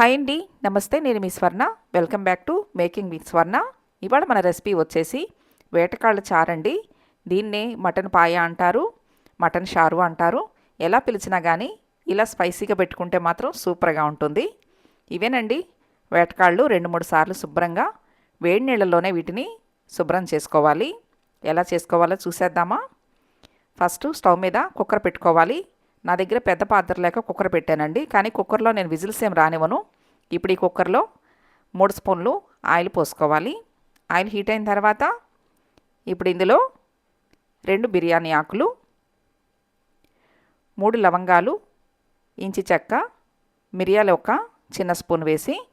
Hi అండి. నమస్తే నేను మీ Swarna. Welcome back to making మీ స్వర్ణ. ఇవాళ మన రెసిపీ వచ్చేసి వేటకాళ్ళ చారండి. దీన్నే మటన్ పాయ అంటారు మటన్ షారు అంటారు. ఎలా పిలిచినా కానీ ఇలా స్పైసీగా పెట్టుకుంటే మాత్రం సూపర్గా ఉంటుంది. ఇవేనండి వేటకాళ్ళు రెండు మూడు సార్లు శుభ్రంగా వేడి నీళ్ళలోనే వీటిని శుభ్రం చేసుకోవాలి. ఎలా చేసుకోవాలో చూసేద్దామా? ఫస్ట్ స్టవ్ మీద కుక్కర్ పెట్టుకోవాలి. నా దగ్గర పెద్ద పాత్ర లేక కుక్కర్ పెట్టానండి. కానీ కుక్కర్లో నేను విజిల్స్ ఏం రానివ్వను. ఇప్పుడు ఈ కుక్కర్లో మూడు స్పూన్లు ఆయిల్ పోసుకోవాలి. ఆయిల్ హీట్ అయిన తర్వాత ఇప్పుడు ఇందులో రెండు బిర్యానీ ఆకులు మూడు లవంగాలు ఇంచి చెక్క మిరియాలు ఒక చిన్న స్పూన్ వేసి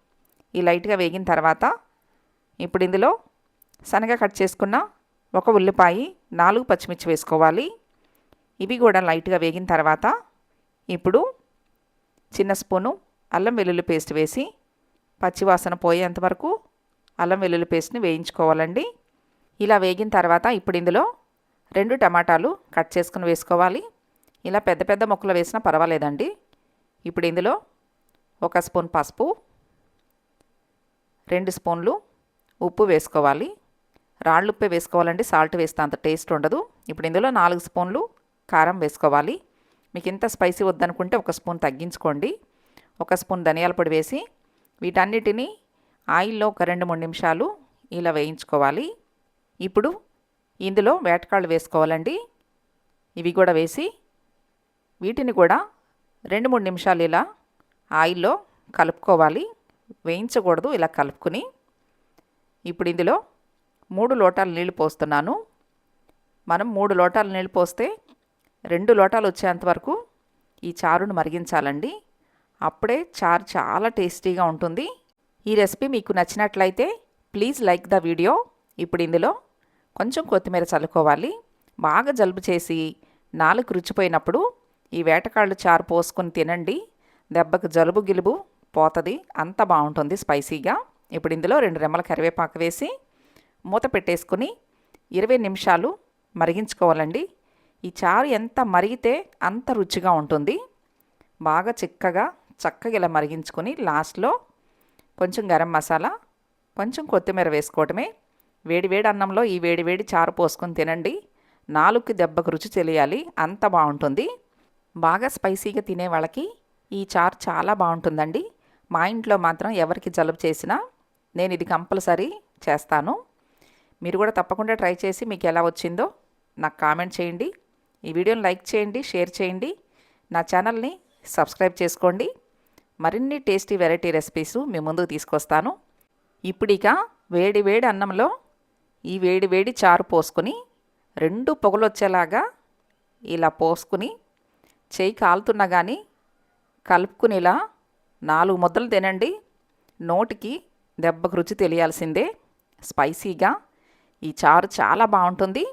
ఈ లైట్గా వేగిన తర్వాత ఇప్పుడు ఇందులో సన్నగా కట్ చేసుకున్న ఒక ఉల్లిపాయ నాలుగు పచ్చిమిర్చి వేసుకోవాలి. ఇవి కూడా లైట్గా వేగిన తర్వాత ఇప్పుడు చిన్న స్పూను అల్లం వెల్లుల్లి పేస్ట్ వేసి పచ్చివాసన పోయేంత వరకు అల్లం వెల్లుల్లి పేస్ట్ని వేయించుకోవాలండి. ఇలా వేగిన తర్వాత ఇప్పుడు ఇందులో రెండు టమాటాలు కట్ చేసుకుని వేసుకోవాలి. ఇలా పెద్ద పెద్ద ముక్కలు వేసినా పర్వాలేదండి. ఇప్పుడు ఇందులో ఒక స్పూన్ పసుపు రెండు స్పూన్లు ఉప్పు వేసుకోవాలి. రాళ్ళు ఉప్పే వేసుకోవాలండి సాల్ట్ వేస్తే అంత టేస్ట్ ఉండదు. ఇప్పుడు ఇందులో నాలుగు స్పూన్లు కారం వేసుకోవాలి. మీకు ఇంత స్పైసీ వద్దనుకుంటే ఒక స్పూన్ తగ్గించుకోండి. ఒక స్పూన్ ధనియాల పొడి వేసి వీటన్నిటిని ఆయిల్లో ఒక రెండు మూడు నిమిషాలు ఇలా వేయించుకోవాలి. ఇప్పుడు ఇందులో వేటకాళ్ళు వేసుకోవాలండి. ఇవి కూడా వేసి వీటిని కూడా రెండు మూడు నిమిషాలు ఇలా ఆయిల్లో కలుపుకోవాలి. వేయించకూడదు ఇలా కలుపుకుని. ఇప్పుడు ఇందులో మూడు లోటాలు నీళ్ళు పోస్తున్నాను. మనం మూడు లోటాలు నీళ్ళు పోస్తే రెండు లోటాలు వచ్చేంత వరకు ఈ చారును మరిగించాలండి. అప్పుడే చారు చాలా టేస్టీగా ఉంటుంది. ఈ రెసిపీ మీకు నచ్చినట్లయితే ప్లీజ్ లైక్ ద వీడియో. ఇప్పుడు ఇందులో కొంచెం కొత్తిమీర చల్లుకోవాలి. బాగా జలుబు చేసి నాలుగు రుచిపోయినప్పుడు ఈ వేటకాళ్ళు చారు పోసుకొని తినండి. దెబ్బకు జలుబు గిలుబు పోతుంది. అంత బాగుంటుంది స్పైసీగా. ఇప్పుడు ఇందులో రెండు రెమ్మల కరివేపాకు వేసి మూత పెట్టేసుకుని ఇరవై నిమిషాలు మరిగించుకోవాలండి. ఈ చారు ఎంత మరిగితే అంత రుచిగా ఉంటుంది. బాగా చిక్కగా చక్కగా ఇలా మరిగించుకొని లాస్ట్లో కొంచెం గరం మసాలా కొంచెం కొత్తిమీర వేసుకోవటమే. వేడి వేడి అన్నంలో ఈ వేడి వేడి చారు పోసుకొని తినండి. నాలుగుకి దెబ్బకు రుచి తెలియాలి. అంత బాగుంటుంది. బాగా స్పైసీగా తినే వాళ్ళకి ఈ చారు చాలా బాగుంటుందండి. మా ఇంట్లో మాత్రం ఎవరికి జలుబు చేసినా నేను ఇది కంపల్సరీ చేస్తాను. మీరు కూడా తప్పకుండా ట్రై చేసి మీకు ఎలా వచ్చిందో నాకు కామెంట్ చేయండి. ఈ వీడియోని లైక్ చేయండి షేర్ చేయండి. నా ఛానల్ని సబ్స్క్రైబ్ చేసుకోండి. మరిన్ని టేస్టీ వెరైటీ రెసిపీస్ మీ ముందుకు తీసుకొస్తాను. ఇప్పుడిక వేడి వేడి అన్నంలో ఈ వేడి వేడి చారు పోసుకొని రెండు పొగలు వచ్చేలాగా ఇలా పోసుకుని చేయి కాలుతున్నా కానీ కలుపుకునేలా నాలుగు ముద్దలు తినండి. నోటికి దెబ్బకు రుచి తెలియాల్సిందే. స్పైసీగా ఈ చారు చాలా బాగుంటుంది.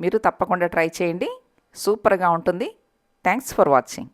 మీరు తప్పకుండా ట్రై చేయండి. సూపర్గా ఉంటుంది. Thanks for watching